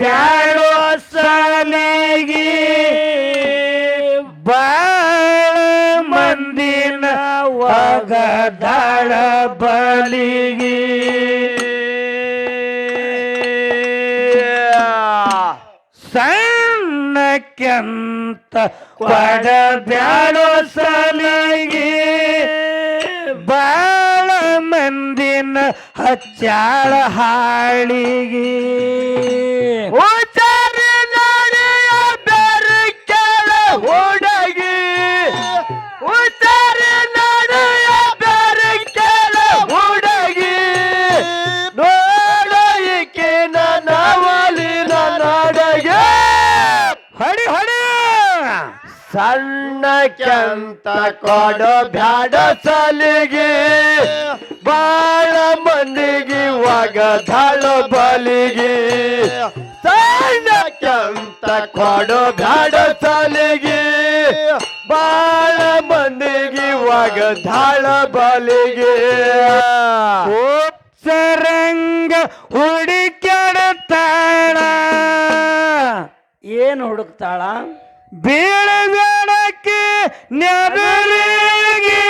ಬ್ಯಾಡೋ ಸಲಿಗಿ ಬಾಳ ಮಂದಿನ ಒಗದಾಳ ಬಲಿಗೆ. ಸಣ್ಣಕ್ಕೆಂತ ಕೊಡ ಬ್ಯಾಡೋ ಸಲಿಗಿ ಬಾಳ ಮಂದಿನ ಹಚ್ಚಾಳ ಹಾಳಿಗೆ. ಸಣ್ಣ ಕೆಂತ ಕೊಡೋ ಬ್ಯಾಡ ಸಲಿಗೆ. ಬಾಳ ಮಂದಿಗೆ ಒಗದಾಳ ಬಲಿಗೆ. ಬಾಲಿಗೆ ಕೆಂತ ಕೊಡೋ ಬ್ಯಾಡ ಸಲಿಗೆ. ಬಾಳ ಮಂದಿಗೆ ಧಾಳ ಬಲಿಗೆ. ಸರಂಗ ಹುಡುಕಾಳ ಏನು ಹುಡುಕ್ತಾಳ? ಬೀಳಬೇಡಕ್ಕೆ ನೆಬಲಿಗೆ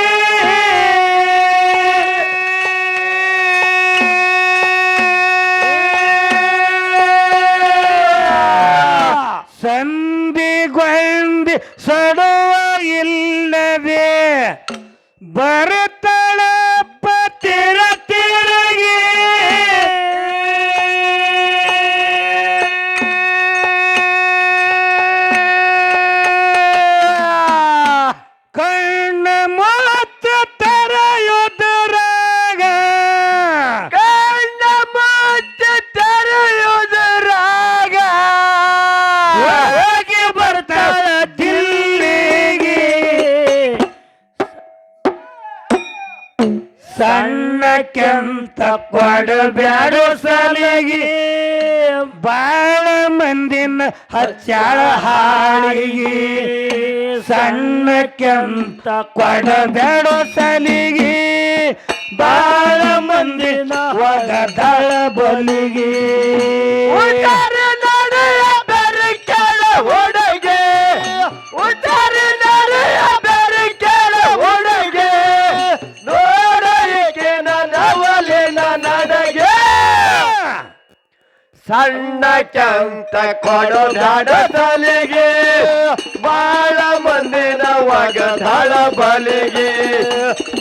ಕೊಡಬ್ಯಾಡು ಸಾಲಿಗೆ ಬಾಳ ಮಂದಿನ ಹಚ್ಚಾಳ ಹಾಳಿಗೆ. ಸಣ್ಣ ಕೆಂತ ಕೊಡಬ್ಯಾಡು ಸಾಲಿಗೆ ಬಾಳ ಮಂದಿನ ಒಗದಳ ಬಲಿಗೆ. ಸಣ್ಣ ಕೆಂತ ಕೊಡೋ ತಲೆಗೆ ಬಾಳ ಮಂದಿನ ಒಗದಾಳ ಬಲಿಗೆ.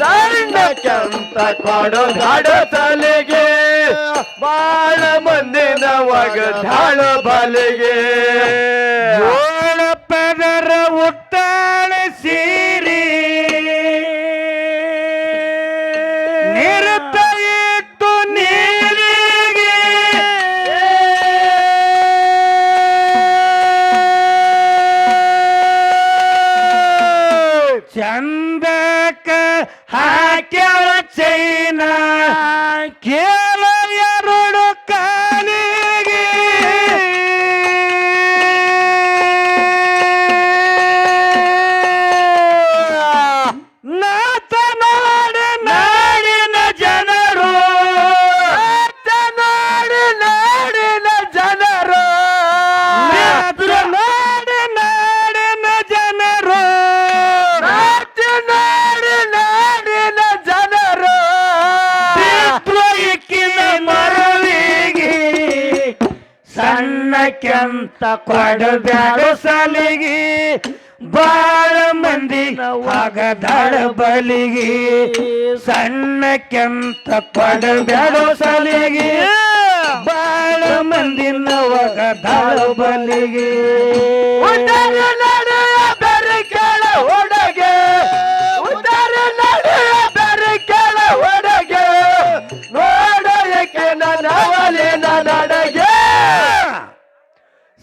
ಸಣ್ಣ ಕೆಂತ ಕೊಡೋ ತಲೆಗೆ ಬಾಳ ಮಂದಿನ ಒಗದಾಳ ಬಲಿಗೆ. ಪದರ ಉತ್ತಾಳ ಕೊಡಬ್ಯಾಡ ಸಲಿಗೆ, ಬಾಳ ಮಂದಿ ಆಗದಾಳ ಬಲಿಗೆ. ಸಣ್ಣ ಕೆಂತ ಕೊಡಬ್ಯಾಡ ಸಲಿಗೆ, ಬಾಳ ಮಂದಿ ಒಗದಾಳ ಬಲಿಗೆ. ಉತ್ತರ ನಡೆಯ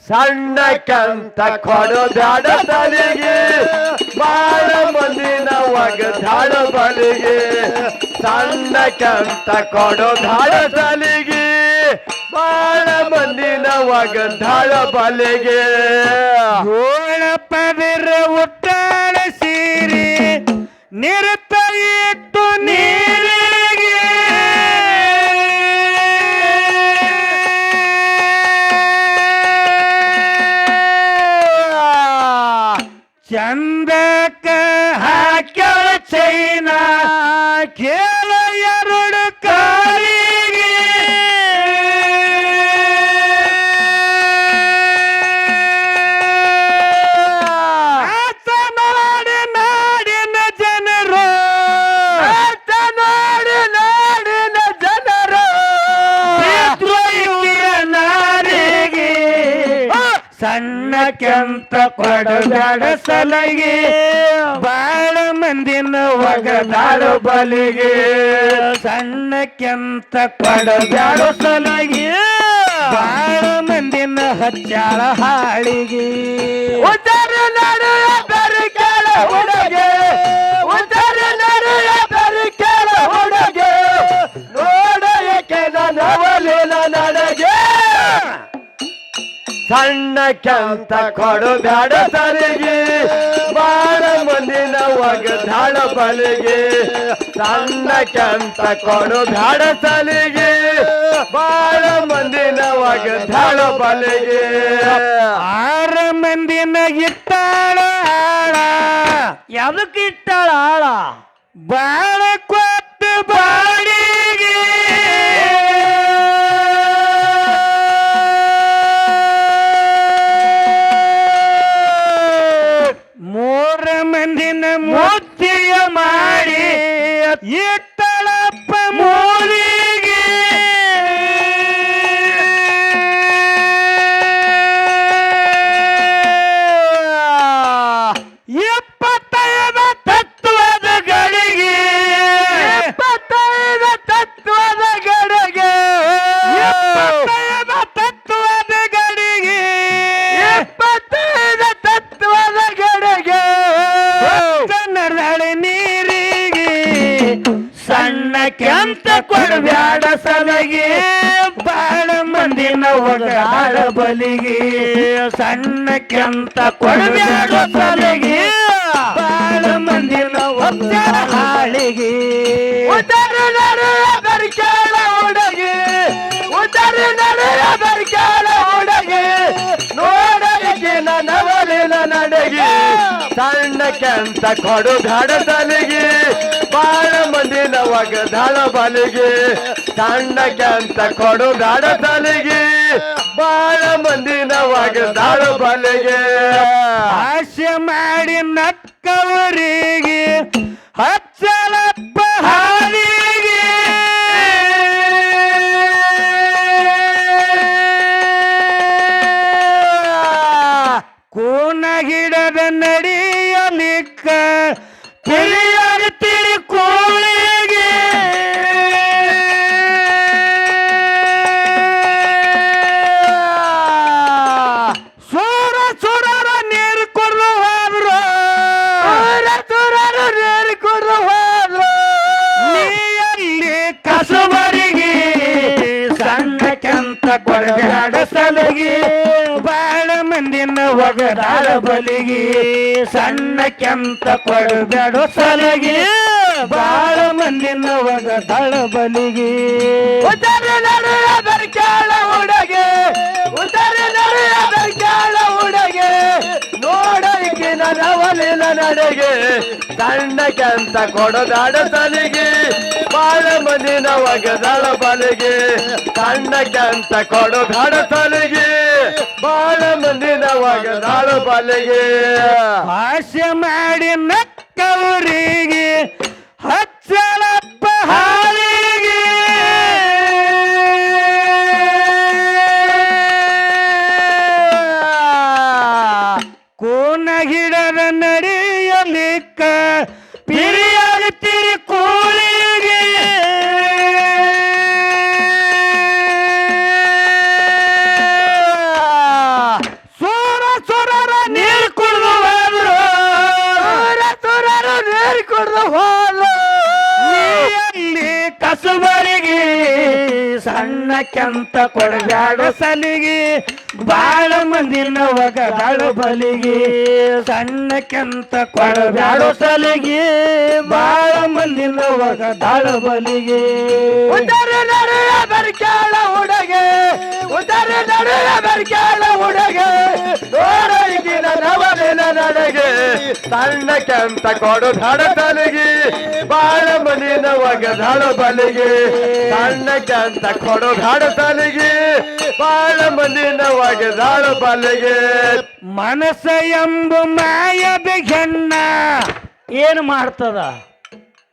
ಸಣ್ಣ ಕಂತ ಕೊಡು ಬ್ಯಾಡ ತಲೆಗೆ ಬಾಳ ಮಂದಿನ ಒಗದಾಳ ಬಲಿಗೆ. ಸಣ್ಣ ಕಂತ ಕೊಡು ಬ್ಯಾಡ ತಲೆಗೆ ಬಾಳ ಮಂದಿನ ಒಗದಾಳ ಬಲಿಗೆ. Christian ಕೆಂತ ಕೊಡಬೇಡ ಸಲಗಿ, ಬಾಳ ಮಂದಿನ ಒಗದಾಡ ಬಲಿಗೆ. ಸಣ್ಣ ಕೆಂತ ಕೊಡಬೇಡ ಸಲಗಿ, ಬಾಳ ಮಂದಿನ ಹಚ್ಚಾಳ ಹಾಳಿಗೆ ಉತ್ತರ ನಾಡು ಕೇಳ ಹುಡುಗೆ ಸಣ್ಣ ಕೆಂತ ಕೊಡು ಬ್ಯಾಡ ತಲೆಗೆ ಬಾಳ ಮಂದಿನ ಒಗದಾಳ ಬಲಿಗೆ. ಸಣ್ಣ ಕೆಂತ ಕೊಡು ಬ್ಯಾಡ ತಲೆಗೆ ಬಾಳ ಮಂದಿನ ಒಗದಾಳ ಬಲಿಗೆ. ಆರ ಮಂದಿನ ಇಟ್ಟಾಳ ಆಳ. ಯಾವ್ದಕ್ಕೆ ಇಟ್ಟಾಳ ಆಳ? ಬಾಳ ಕೊಟ್ಟು ಬಾಡಿಗೆ ಉತ್ತರ ನಡುವೆ ಬರ್ಕೇಳ ಹುಡುಗಿ ಉತ್ತರ ನಡುವೆ ಬರ್ಕೇಳ ಹುಡುಗಿ ಕೆಂತ ಕೊಡು ಧಾಡ ತಲೆಗೆ ಬಾಳ ಮಂದಿನ ಒಗದಾಳ ಬಲಿಗೆ. ಸಣ್ಣ ಕೆಂತ ಕೊಡು ಧಾಡ ತಲೆಗೆ ಬಾಳ ಮಂದಿನ ಒಗದಾಳ ಬಲಿಗೆ. ಆಸೆ ಮಾಡಿ ನಕ್ಕವರಿಗೆ, ಹಚ್ಚಲಪ್ಪ ಕೋನ ಗಿಡದ ನಡಿಯಲಿಕ್ಕ Baker. ಒಗದಾಳ ಬಲಿಗೆ ಸಣ್ಣ ಕೆಂತ ಕೊಡಬೇಡ ಸಲಗಿ. ಬಾಳ ತಳಬಲಿಗೆ. ಉತ್ತರ ನಡುವೆ ಬರ್ಕಾಳ ಹುಡುಗೆ ಉತ್ತರ ನಡುವ ಬರ್ಕಾಳ ಹುಡುಗೆ ನೋಡಲಿಕ್ಕೆ ನವಲಿನ ನಡೆಗೆ. ತಂಡಕ್ಕೆ ಕೆಂತ ಕೊಡದಾಡ ತಲೆಗೆ. ಬಾಳ ಮಂದಿನ ಒಗದಾಳ ಬಲಿಗೆ. ಸಣ್ಣ ಕೆಂತ ಕೊಡದಾಡ ತಲೆಗೆ. ಬಾಳ ಮಂದಿನ ಒಗದಾಳ ಬಲಿಗೆ. ಭಾಷೆ ಮಾಡಿ ನಕ್ಕವರಿಗೆ ಹಾಲಿಗೆ. ಕೋನ ಗಿಡದ ನಡೆಯಲಿಕ್ಕ ಕೊಡಬ್ಯಾಡ ಬಾಳ ಒಗದಾಳ ಬಲಿಗೆ. ಸಣ್ಣ ಕೆಂತ ಕೊಡಬ್ಯಾಡ ಸಲಿಗೆ ಬಾಳ ಮಂದಿನ ದಾಳ ಬಲಿಗೆ. ಉದರ ನಡೆಯ ಬರ್ಕ್ಯಾಳ ಹುಡುಗೆ ಉದರ ನಡೆಯ ಬರ್ಕ್ಯಾಳ ಹುಡುಗೆ ನೋಡಲಿಕ್ಕಿನ ನವಲಿನ ನಡೆಗೆ ಸಣ್ಣ ಕೆಂತ ಕೊಡು ಧಡ ತಲೆಗೆ ಬಾಳ ಮನಿನ ಒಗದಾಳ ಬಲಿಗೆ ಸಣ್ಣ ಕೆಂತ ಕೊಡು ಧಡ ತಲೆಗೆ ಬಾಳ ಮನಿನ ಒಗದಾಳ ಬಲಿಗೆ. ಮನಸ್ಸ ಎಂಬ ಮಾಯ ಬಿಗಣ್ಣ ಏನು ಮಾಡ್ತದ?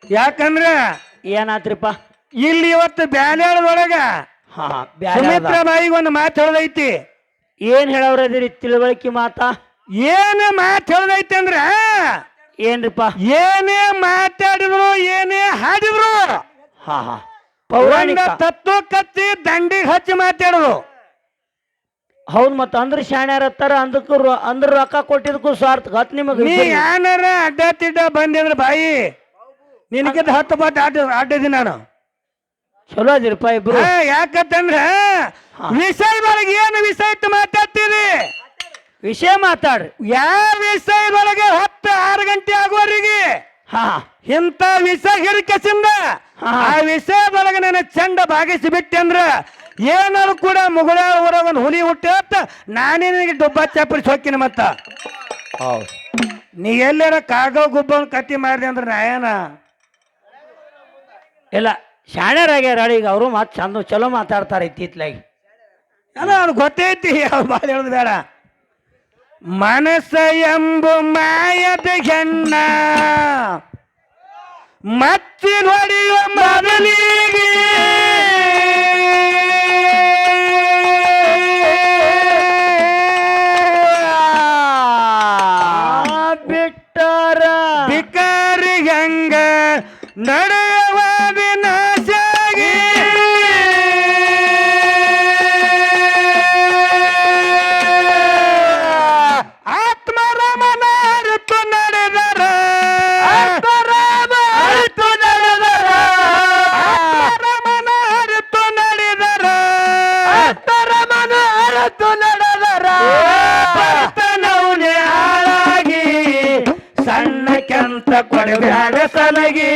ಯಾಕಂದ್ರ ಏನಾತ್ರಿಪ್ಪ? ಇಲ್ಲಿ ಇವತ್ತು ಬ್ಯಾಲ್ಯಾಳದೊಳಗ ಹಾ ಸುಮಿತ್ರ ಬಾಯಿಗೆ ಒಂದು ಮಾತು ಹೇಳದೈತಿ. ಏನ್ ಹೇಳವ್ರದಿರಿ ತಿಳುವಳಿಕೆ ಮಾತಾ? ಏನ ಮಾತು ಹೇಳದೈತಿ ಅಂದ್ರ ಏನ್ರಿಪ್ಪ? ಏನೇ ಮಾತಾಡಿದ್ರು ಏನೇ ಹಾಡಿದ್ರು ಹಾ ಹಾ. ಒಂದ ಪೌರಾಣಿಕ. ತತ್ವ ಕತ್ತಿ ದಂಡಿಗೆ ಹಚ್ಚಿ ಮಾತಾಡುದು. ಹೌದ್ ಮತ್ತ ಅಂದ್ರ ಶಾಣ್ಯಾರತ್ತಾರ ಅಂದಕ್ಕೂ ರೊ- ಅಂದ್ರ ರೊಕ್ಕ ಕೊಟ್ಟಿದ್ಕು ಸ್ವಾರ್ಥ. ಹತ್ ನಿಮಗ್ ನೀ ಯಾನಾರ ಅಡ್ಡ ತಿಡ್ಡ ಬಂದಿದ್ರ ಬಾಯಿ? ನಿನಗಿಂತ ಹತ್ತು ಪಟ್ಟು ಆಟ ಆಟದಿ ನಾನು. ಚಲೋ ಅದಿರಪ್ಪ ಇಬ್ರು. ಹಾ, ವಿಷಯ ವಿಷಯದೊಳಗೆ ಏನು ವಿಷಯ ಇತ್ತು ಮಾತಾಡ್ತೀರಿ? ವಿಷಯ ಮಾತಾಡ್ರಿ. ಯಾವ ವಿಷಯದೊಳಗೆ ಹತ್ತು ಆರು ಗಂಟೆ ಆಗುವವರೆಗೆ? ಹಾ. ಇಂಥ ವಿಷಯ ಹಿರಿಕಸಿಂದ ಆ ವಿಷಯ ವಿಷಯದೊಳಗೆ ನನ್ನ ಚಂಡ ಭಾಗಿಸಿ ಬಿಟ್ಟೆ ಅಂದ್ರೆ ಏನಾದ್ರು ಕೂಡ ಮುಗುಳ ಊರ ಒಂದು ಹುಲಿ ಹುಟ್ಟಿ ನಾನೇ ನಿನಗೆ ಡುಬ್ಬ ಚಾಪರಿಸಿ ಹೋಗ್ತೀನಿ ಮತ್ತ. ಹೌದು. ನೀ ಎಲ್ಲಾರ ಕಾಗೋ ಗುಬ್ಬ ಕತ್ತಿ ಮಾಡಿದೆ ಅಂದ್ರೆ ನಾಯನ ಇಲ್ಲ ಶಾಣ್ಯರಾಗ್ಯಾರ ಈಗ ಅವರು ಮತ್ತೆ ಚಂದ, ಚಲೋ ಮಾತಾಡ್ತಾರೆ ಇತ್ತಿತ್ಲಾಗಿ. ಅಲ್ಲ ಅದು ಗೊತ್ತೈತಿ ಅವ್ರು ಬಾಲ್ ಹೇಳೋದು ಬೇಡ. ಮನಸ್ಸ ಎಂಬು ಮಾಯದ ಹೆಣ್ಣ ಮತ್ತೆ ಹೊಡೆಯುವ ಮೊದಲಿಗೆ ಕೆಂತ ಕೊಡಬ್ಯಾಡ ಸಲಗಿ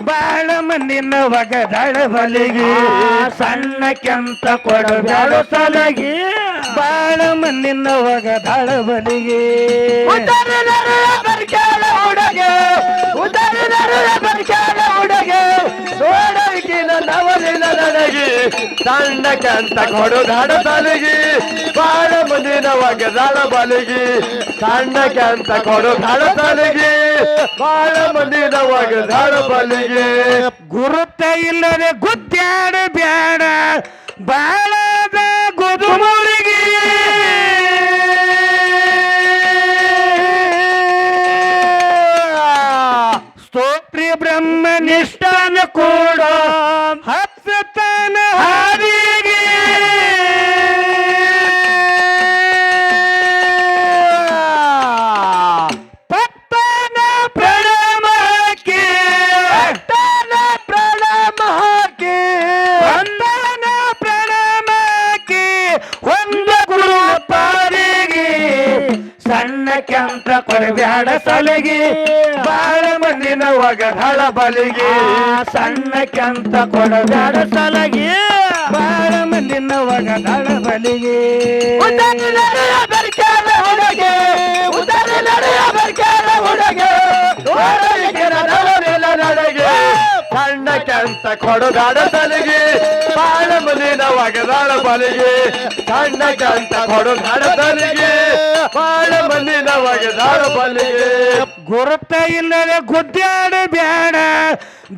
ಬಾಳ ಮಂದಿನ ಒಗದಾಳ ಬಲಿಗೆ ಸಣ್ಣ ಕೆಂತ ಕೊಡಬ್ಯಾಡ ಸಲಗಿ ಬಾಳ ಮಂದಿನ ಒಗದಾಳ ಬಲಿಗೆ ಉದರ ನಡುವೆ ಬರ್ಕ್ಯಾಳ ಹುಡುಗೆ ಉದರ ನಡುವೆ ಬರ್ಕ್ಯಾಳ ಹುಡುಗೆ ನೋಡಲಿಕ್ಕಿನ ನವಲಿನ ನನಗೆ ಸಣ್ಣ ಕೊಡುದಾಡ ಕೊಡು ದಾಡ ತಲೆಗೆ ಬಾಳ ಮುಂದಿನ ಒಗೆದಾಳ ಬಲಿಗೆ. ಸಣ್ಣ ಕೊಡುದಾಡ ಕೊಡು ದಾಡ ತಲೆಗೆ ಬಾಳ ಮುಂದಿನ ಒಗೆದಾಳ ಬಲಿಗೆ. ಗುರುತ ಇಲ್ಲದೆ ಗುದ್ದಾಡ ಬ್ಯಾಡ ಬಾಳದ ಕೆಂತ ಕೊರಬ್ಯಾಡ ಸಲಿಗೆ ಬಾಳ ಮಂದಿನ ಹಳ ಬಲಿಗೆ. ಸಣ್ಣ ಕೆಂತ ಕೊಡಬ್ಯಾಡ ಸಲಗಿ ಬಾಳ ಮಂದಿನ ಹಳ ಬಲಿಗೆ. ಹುಡುಗೆ ಹುಡುಗೆ. ಸಣ್ಣ ಕೆಂತ ಕೊಡುಗಾಡ ತಲೆಗೆ ಬಾಳ ಮುಂದಿನ ಒಗದಾಳ ಬಲಿಗೆ. ಸಣ್ಣ ಕೆಂತ ಕೊಡುಗಾಡ ತಲೆಗೆ ಬಾಳ ಮುಂದಿನ ಒಗದಾಳ ಬಲಿಗೆ. ಗುರುತ ಇಲ್ಲದೆ ಗುದ್ದಾಡ ಬೇಡ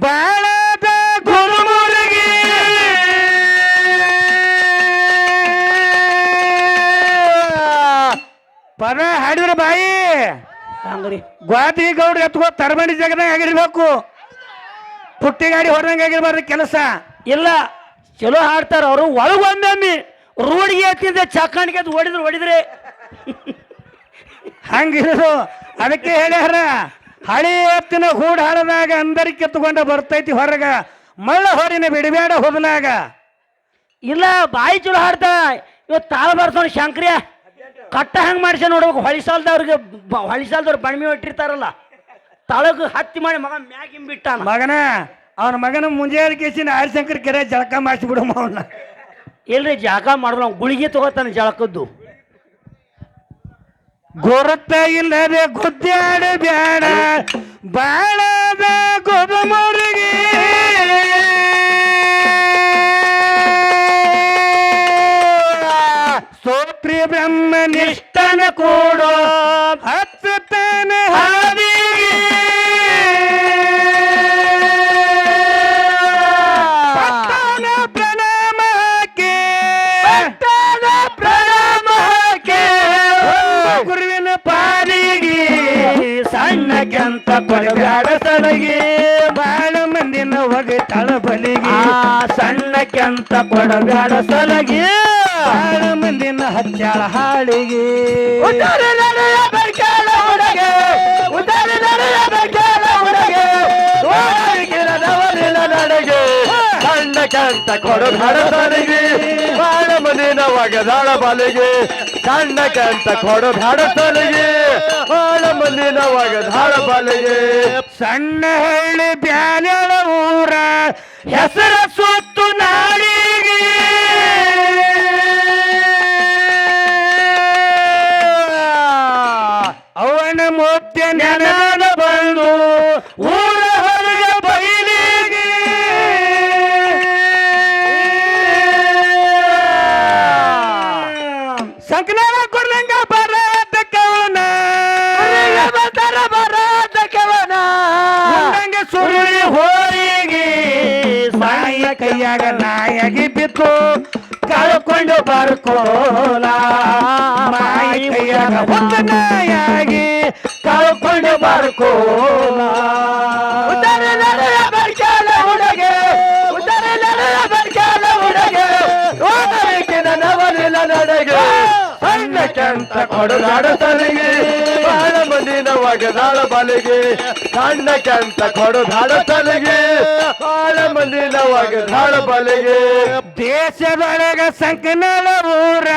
ಬಾಳದ ಗುರುಮುರುಗಿ. ಪರ ಹಾಡಿದ್ರ ಬಾಯಿ. ಗೌಡ್ರಿ ಗೌಡ್ರ ಎತ್ಕೋ ತರಬಂಡಿ ಜಗದಾಗ ಆಗಿರ್ಬೇಕು. ಪುಟ್ಟಿ ಗಾಡಿ ಹೊಡೆದಂಗೆ ಆಗಿರ್ಬಾರ್ದು ಕೆಲಸ. ಇಲ್ಲ ಚಲೋ ಹಾಡ್ತಾರ ಅವರು. ಒಳಗೊಮ್ಮೆ ರೋಡ್ಗೆ ಎತ್ತಿದ್ದೆ ಚಕ್ಕಣಿಗೆ ಅದು ಹೊಡಿದ್ರು ಹೊಡಿದ್ರೆ. ಹಂಗಿರೋದು. ಅದಕ್ಕೆ ಹೇಳ್ಯಾರ ಹಳೆ ಎತ್ತಿನ ಹೂಡ್ ಹಾಡದಾಗ ಅಂದರಿ ಕಿತ್ತುಕೊಂಡ ಬರ್ತೈತಿ ಹೊರಗ. ಮಳ್ಳ ಹೊರಿನ ಬಿಡಬೇಡ ಹೋದನಾಗ. ಇಲ್ಲ ಬಾಯಿ ಚಲೋ ಹಾಡ್ತ. ಇವತ್ತು ತಾಳ ಬರ್ತವ್ರು ಶಂಕ್ರಿಯ. ಕಟ್ಟ ಹಂಗೆ ಮಾಡಿಸ ನೋಡ್ಬೇಕು. ಹೊಳಿಸಾಲ್ದವ್ರಿಗೆ ಹೊಳಿಸಾಲ್ದವ್ರು ಬಣ್ಮಿ ಹೊಟ್ಟಿರ್ತಾರಲ್ಲ. ತಳಗ ಹತ್ತಿ ಮಾಡಿ ಮಗ ಮ್ಯಾಗಿಂಗ್ ಬಿಟ್ಟಾನ ಮಗನ ಅವನ ಮಗನ ಮುಂಜಾನೆ ಕೇಸಿನ ಆರ್ಶಂಕರ್ ಕೆರೆ ಜಳಕ ಮಾಡಿಸ್ಬಿಡಮ್ಮ ಅವನ್ನ ಇಲ್ರಿ ಜಾಗ ಮಾಡಲ್ಲ ಅವ್ನು ಗುಳಿಗೆ ತಗೋತಾನೆ ಜಳಕದ್ದು. ಗುರುತ ಇಲ್ಲದೆ ಗುದ್ದಾಡ ಬ್ಯಾಡ ಬಾಳದ ಗೊಬಮರಿಗೆ ಸೋತ್ರಿ ಬ್ರಹ್ಮ ನಿಷ್ಠನ ಕೂಡೋ ಹತ್ತನ ಹಾದಿಗೆ ಕೆಂತ ಕೊಡಬ್ಯಾಡ ಸಲಗಿ. ಬಾಳ ಮಂದಿನ ಹಚ್ಚಾಳ ಹಾಳಿಗೆ ಉತ್ತರ ನಡೆಯ ಬೆಳಕಾಲ ಹುಡುಗೆ. ಉತ್ತರ ನಡೆಯ ಬೆಳಕಾಲ ಹುಡುಗೆ. ಗಿರದವರಿನ ನಡೆಗೆ. ಸಣ್ಣ ಕಂತ ಕೊಡು ಸಲಗಿ ಬಾಳ ಮಂದಿನ ಒಗದಾಳ ಬಲಿಗೆ. ಸಣ್ಣ ಕಂತ ಕೊಡು ಸಲಗಿ ಬಾಳ ಮಂದಿನ ಒಗದಾಳ ಬಲಿಗೆ. ಸಣ್ಣ ಹಳ್ಳಿ ಬ್ಯಾನ ಊರ. ಹೆಸರ ಸುತ್ತು ನಾಡಿಗೆ ಊರ ಹೊರಗೆ ಬಯಲಿಗೆ ಸಂಕನಾಳ ಕೊಡ್ಲಂಗ ಬರಾದ ಕವನ ಬರ್ತಾರ ಬರಾದ ಕವನ ಉಂಡಂಗೆ ಸುರುಳಿ ಹೋರಿಗೆ. ಸಾಯ ಕೈಯಾಗ ನಾಯಾಗಿ ಬಿತ್ತು. ಕಳ್ಕೊಂಡು ಬರ್ಕೋಲ. ಮಾಯಿ ಕೈಯಾಗ ಒಂದು ನಾಯಾಗಿ ಕಳ್ಕೊಂಡು ಬರ್ಕೋಲ. ಸಣ್ಣ ಕೆಂತ ಕೊಡುಗಾಡ ತಲೆಗೆ ಬಾಳ ಮಂದಿನ ಒಗೆದಾಳ ಬಲಿಗೆ. ಸಣ್ಣ ಕೆಂತ ಕೊಡುಗಾಡ ತಲೆಗೆ ಬಾಳ ಮಂದಿನ ಒಗೆದಾಳ ಬಲಿಗೆ. ದೇಶದೊಳಗ ಸಂಕನಳ ಊರ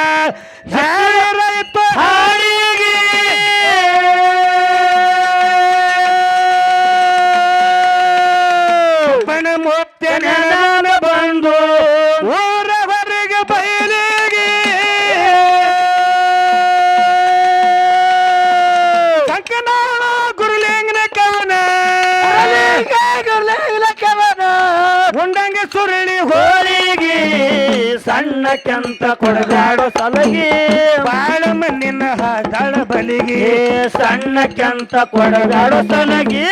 ಹುಡುಗೆ ಕೆಂತ ನಡೆಯ ತನಗಿ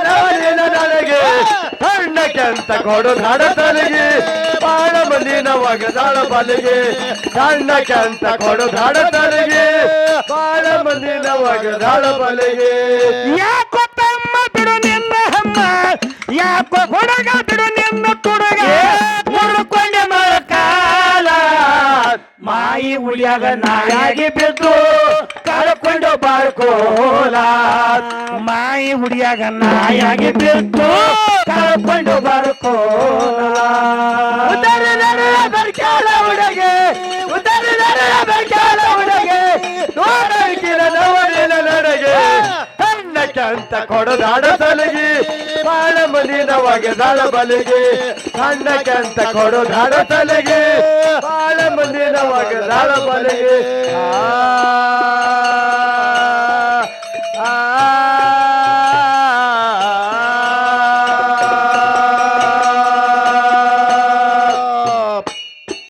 ನವನಿನ ನನಗೆ ಸಣ್ಣ ಕೆಂತ ಕೊಡು ಧಾಡ ತಲೆಗೆ ಬಾಳ ಮಂದಿನ ಒಗದಾಳ ಬಲಿಗೆ. ಕೆಂತ ಕೊಡು ಧಾಡ ತಲೆಗೆ ಬಾಳ ಮಂದಿನ ಒಗದಾಳ ಬಲಿಗೆ. ಯಾಕೋ ಯಾಕೋ ಕೊಡಗ? ಬಿಡು ನಿನ್ನ ತುಡುಗ ಮುಡ್ಕೊಂಡೆ ಮಳಕಾಲ ಮಾಯಿ ಉಳಿಯಾಗ ನಾಯಾಗಿ ಬಿದ್ದು ಕಳ್ಕೊಂಡು ಬಾಳ್ಕೋಲ. ಮಾಯಿ ಉಳಿಯಾಗ ನಾಯಾಗಿ ಬಿದ್ದು ಕಳ್ಕೊಂಡು ಬಾಳ್ಕೋಲ. ನಡೆಯ ಬೆಳಕಾಲ ಹುಡುಗೆ ನಡೆಯ ಬೆಳಕಾಲ ಹುಡುಗೆ. ನವನಿನ ನಡೆಗೆ. ಕೆಂತ ಕೊಡದಾಡ ತಲೆಗೆ ಬಾಳ ಮನಿನ ಒಗೆದಾಳ ಬಲಿಗೆ ಕೆಂತ ಕೊಡದಾಡ ತಲೆಗೆ ಬಾಳ ಮನಿನ ಒಗೆದಾಳ ಬಲಿಗೆ. ಆ